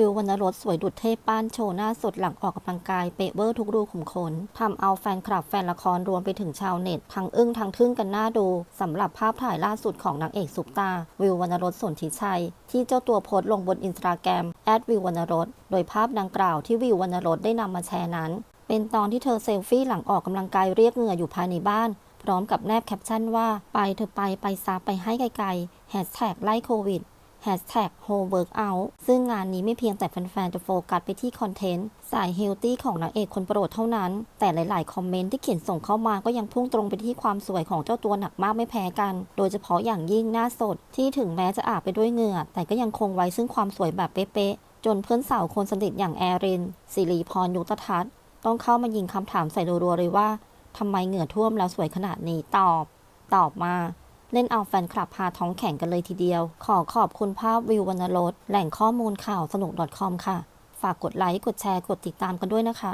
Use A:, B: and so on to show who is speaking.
A: วิววรรณรสสวยดุดเทพป้านโชว์หน้าสดหลังออกกำลังกายเปะเวอร์ทุกรูขุมขนทำเอาแฟนคลับแฟนละครรวมไปถึงชาวเน็ต ทั้งอึ้งทั้งทึ่งกันหน้าดูสำหรับภาพถ่ายล่าสุดของนางเอกซุปตา วิววรรณรสสนทิชัย ที่เจ้าตัวโพสต์ลงบนอินสตาแกรมแอดวิววรรณรสโดยภาพดังกล่าวที่วิววรรณรสได้นำมาแชร์นั้น เป็นตอนที่เธอเซลฟี่หลังออกกำลังกายเรียกเหงื่ออยู่ภายในบ้าน พร้อมกับแนบแคปชั่นว่าไปเธอไปไปซาไปให้ไกลๆแฮชแท็กไล่โควิด แฮชแท็ก Whole Workout ซึ่งงานนี้ไม่เพียงแต่แฟนๆ จะโฟกัสไปที่คอนเทนต์ สายเฮลตี้ของนางเอกคนโปรดเท่านั้น แต่หลายๆ คอมเมนต์ที่เขียนส่งเข้ามาก็ยังพุ่งตรงไปที่ความสวยของเจ้าตัวหนักมากไม่แพ้กัน โดยเฉพาะอย่างยิ่งหน้าสด ที่ถึงแม้จะอาบไปด้วยเหงื่อ แต่ก็ยังคงไว้ซึ่งความสวยแบบเป๊ะๆจนเพื่อนสาวคนสนิทอย่างแอรินสิริพรยุตทัศน์ต้องเข้ามายิงคำถามใส่รัวๆเลยว่าทำไมเหงื่อท่วมแล้วสวยขนาดนี้ตอบ ตอบมา เล่นเอาแฟนคลับพาท้องแข็งกันเลยทีเดียว ขอขอบคุณภาพวิววรรณรสแหล่งข้อมูลข่าวสนุก .com ค่ะ ฝากกดไลค์ กดแชร์ กดติดตามกันด้วยนะคะ